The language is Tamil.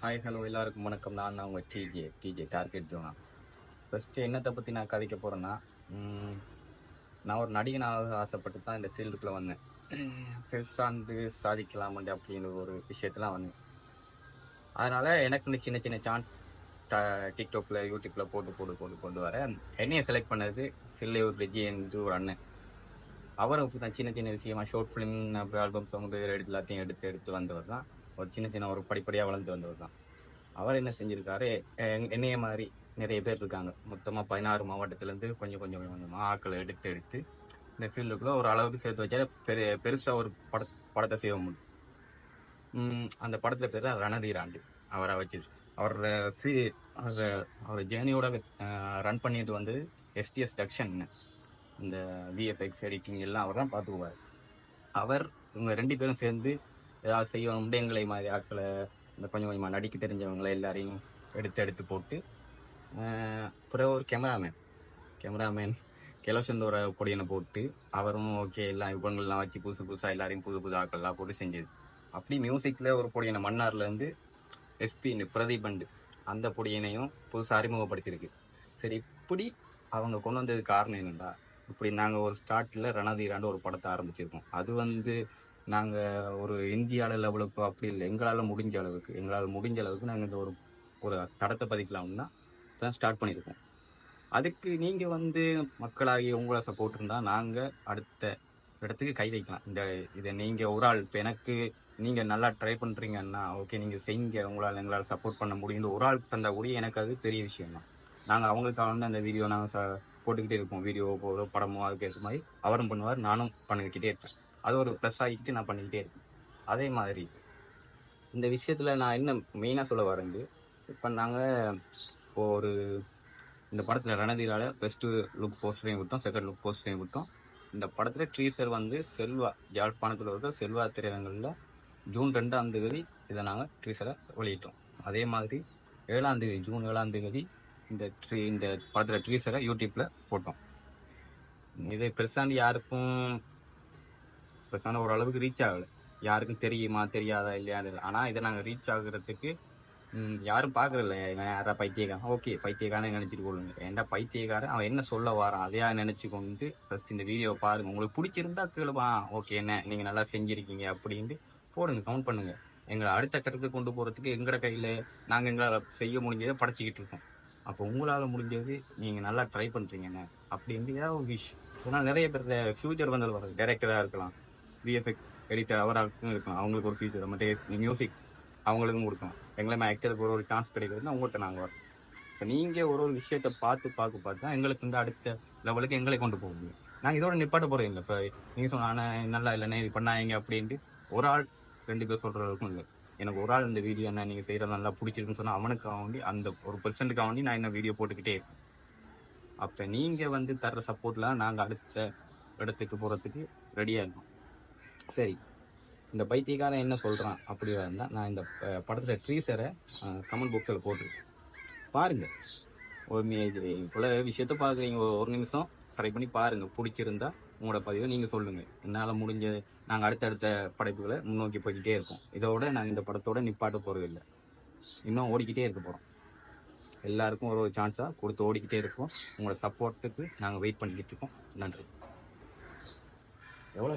ஹாய் ஹலோ எல்லாருக்கும் வணக்கம். நான் அவங்க டிஜே டிஜே டார்கெட் ஜோனா ஃபஸ்ட்டு என்னத்தை பற்றி நான் கதைக்க போகிறேன்னா நான் ஒரு நடிகனாக ஆசைப்பட்டு தான் இந்த ஃபீல்டுக்குள்ளே வந்தேன். பெருசாந்து சாதிக்கலாமண்டு அப்படிங்கிற ஒரு விஷயத்தெலாம் வந்தேன். அதனால் எனக்குன்னு சின்ன சின்ன சான்ஸ் டிக்டாக்ல யூடியூப்ல போட்டு போட்டு போட்டு கொண்டு வர என்னையை செலக்ட் பண்ணது சில்லையூர் விஜய் என்று ஒரு அண்ணன். அவரை தான் சின்ன சின்ன விஷயமா ஷார்ட் ஃபிலிம் அப்புறம் ஆல்பம் சாங் எடுத்து எல்லாத்தையும் எடுத்து எடுத்து வந்தவர் தான். ஒரு சின்ன சின்ன ஒரு படிப்படியாக வளர்ந்து வந்தவர் தான் அவர் என்ன செஞ்சுருக்காரு என்னைய மாதிரி நிறைய பேர் இருக்காங்க. மொத்தமாக பதினாறு மாவட்டத்துலேருந்து கொஞ்சம் கொஞ்சம் கொஞ்சமாக ஆக்களை எடுத்து எடுத்து இந்த ஃபீல்டுக்குள்ளே ஒரு அளவுக்கு சேர்த்து வச்சா பெரு பெருசாக ஒரு பட படத்தை செய்ய முடியும் அந்த படத்தில் பேர் தான் ரணதீராண்டு அவரை வச்சு அவரோட ஃபீ அவர் அவர் ஜேர்னியோட ரன் பண்ணிட்டு வந்தது எஸ்டிஎஸ் டக்ஷன் இந்த விஎஃப்எக்ஸ் எடிட்டிங் எல்லாம் அவர் தான் பார்த்துக்குவார். அவர் இவங்க ரெண்டு பேரும் சேர்ந்து ஏதாவது செய்யணும் எங்களை மாதிரி ஆட்களை இந்த கொஞ்சம் கொஞ்சமாக நடிக்க தெரிஞ்சவங்களை எல்லாரையும் எடுத்து எடுத்து போட்டு அப்புறம் ஒரு கேமராமேன் கேமராமேன் கிலோசந்தோர பொடியனை போட்டு அவரும் ஓகே எல்லாம் இவங்கெல்லாம் வச்சு புதுசு புதுசாக எல்லாரையும் புது புது ஆட்கள்லாம் போட்டு செஞ்சது. அப்படி மியூசிக்கில் ஒரு பொடியனை மன்னார்லேருந்து எஸ்பி பிரதீபண்டு அந்த பொடியனையும் புதுசாக அறிமுகப்படுத்தியிருக்கு. சரி இப்படி அவங்க கொண்டு வந்தது காரணம் என்னடா இப்படி நாங்கள் ஒரு ஸ்டார்ட்டில் ரணதீராண்டு ஒரு படத்தை ஆரம்பிச்சிருக்கோம். அது வந்து நாங்கள் ஒரு இந்தியால லெவலுக்கு அப்படி இல்லை. எங்களால் முடிஞ்ச அளவுக்கு எங்களால் முடிஞ்ச அளவுக்கு நாங்கள் இந்த ஒரு ஒரு தடத்தை பதிக்கலாம்னா தான் ஸ்டார்ட் பண்ணியிருக்கோம். அதுக்கு நீங்கள் வந்து மக்களாகி உங்களை சப்போர்ட் இருந்தால் நாங்கள் அடுத்த இடத்துக்கு கை வைக்கலாம். இந்த இதை நீங்கள் ஒரு ஆள் இப்போ எனக்கு நீங்கள் நல்லா ட்ரை பண்ணுறீங்கன்னா ஓகே நீங்கள் செய்யுங்க உங்களால் எங்களால் சப்போர்ட் பண்ண முடியும் ஒரு ஆள் தந்தால் கூட எனக்கு அது பெரிய விஷயம் தான். நாங்கள் அவங்களுக்காக வந்து அந்த வீடியோ நாங்கள் ச போட்டுக்கிட்டே இருப்போம். வீடியோ போதோ படமோ அதுக்கேற்ற மாதிரி அவரும் பண்ணுவார் நானும் பண்ணிக்கிட்டே இருப்பேன். அது ஒரு ப்ளஸ் ஆகிட்டு நான் பண்ணிக்கிட்டே இருக்கேன். அதே மாதிரி இந்த விஷயத்தில் நான் என்ன மெயினாக சொல்ல வரேன் இப்போ நாங்கள் இப்போ ஒரு இந்த படத்தில் ரணதீரால ஃபஸ்ட்டு லுக் போஸ்டரையும் விட்டோம் செகண்ட் லுக் போஸ்டரையும் விட்டோம். இந்த படத்தில் ட்ரீசர் வந்து செல்வா யாழ்ப்பாணத்தில் இருக்கிற செல்வா திரையரங்களில் ஜூன் ரெண்டாம் தேதி இதை நாங்கள் ட்ரீசரை வெளியிட்டோம். அதே மாதிரி ஏழாம் தேதி ஜூன் ஏழாம் தேதி இந்த ட்ரீ இந்த படத்தில் ட்ரீசரை யூடியூப்பில் போட்டோம். இது பெருசாண்டி யாருக்கும் பெருசான ஓரளவுக்கு ரீச் ஆகலை. யாருக்கும் தெரியுமா தெரியாதா இல்லையான்னு ஆனால் இதை நாங்கள் ரீச் ஆகுறதுக்கு யாரும் பார்க்குறதில்ல. இவன் யாரா பைத்தியக்காரன்? ஓகே பைத்தியக்காரன் நினச்சிட்டு கொள்ளுங்க. ஏன்டா பைத்தியக்காரன்? அவன் என்ன சொல்ல வாரான் அதையா நினச்சி கொண்டு ஃபஸ்ட் இந்த வீடியோவை பாருங்கள் உங்களுக்கு பிடிச்சிருந்தா கேளுவா ஓகே என்ன நீங்கள் நல்லா செஞ்சுருக்கீங்க அப்படின்ட்டு போடுங்க கவுண்ட் பண்ணுங்கள் எங்களை அடுத்த கட்டத்துக்கு கொண்டு போகிறதுக்கு எங்களோட கையில் நாங்கள் எங்களால் செய்ய முடிஞ்சதை படைச்சிக்கிட்டு இருக்கோம். அப்போ உங்களால் முடிஞ்சது நீங்கள் நல்லா ட்ரை பண்ணுறீங்கண்ணே அப்படின்ட்டு ஏதாவது ஒரு விஷ் ஏன்னா நிறைய பேர் ஃப்யூச்சர் வந்து வர டேரக்டராக இருக்கலாம். விஎஃப்எக்ஸ் எடிட்டர் அவர் அவராக இருக்கும் அவங்களுக்கு ஒரு ஃபியூச்சர் மட்டும் மியூசிக் அவங்களுக்கும் கொடுக்கலாம். எங்களை ஆக்டருக்கு ஒரு ஒரு சான்ஸ் கிடைக்கிறதுனா உங்கள்கிட்ட நாங்கள் வரோம் இப்போ நீங்கள் ஒரு ஒரு விஷயத்தை பார்த்து பார்க்க பார்த்து தான் எங்களுக்கு வந்து அடுத்த லெவலுக்கு எங்களை கொண்டு போக முடியும். நாங்கள் இதோட நிப்பாட்ட போகிறோம் இல்லை. இப்போ நீங்கள் சொன்ன ஆனால் நல்லா இல்லைண்ணே இது பண்ணாங்க அப்படின்ட்டு ஒரு ஆள் ரெண்டு பேர் சொல்கிற அளவுக்கும் இல்லை. எனக்கு ஒரு ஆள் இந்த வீடியோ என்ன நீங்கள் செய்கிறது நல்லா பிடிச்சிருக்குன்னு சொன்னால் அவனுக்காக வேண்டி அந்த ஒரு பெர்சன்ட்டுக்காக வேண்டி நான் என்ன வீடியோ போட்டுக்கிட்டே இருப்பேன். அப்போ நீங்கள் வந்து தர்ற சப்போர்ட்லாம் நாங்கள் அடுத்த இடத்துக்கு போகிறதுக்கு ரெடியாக இருக்கோம். சரி. இந்த பைத்தியக்காரன் என்ன சொல்கிறான் அப்படி இருந்தால் நான் இந்த படத்தில் ட்ரீசரை கமெண்ட் பாக்ஸில் போட்டிருக்கேன். பாருங்கள் ஒரு மீ இவ்வளோ விஷயத்த பார்க்குறீங்க ஒரு நிமிஷம். ட்ரை பண்ணி பாருங்கள் பிடிச்சிருந்தா உங்களோட பதிவை நீங்கள் சொல்லுங்கள் என்னால் முடிஞ்ச நாங்கள் அடுத்தடுத்த படைப்புகளை முன்னோக்கி போய்கிட்டே இருக்கோம். இதோட நாங்கள் இந்த படத்தோட நிப்பாட்ட போகிறதில்லை இன்னும் ஓடிக்கிட்டே இருக்க போகிறோம் எல்லாருக்கும் ஒரு ஒரு சான்ஸாக கொடுத்து ஓடிக்கிட்டே இருக்கோம். உங்களோட சப்போர்ட்டுக்கு நாங்கள் வெயிட் பண்ணிக்கிட்டு இருக்கோம். நன்றி. எவ்வளோ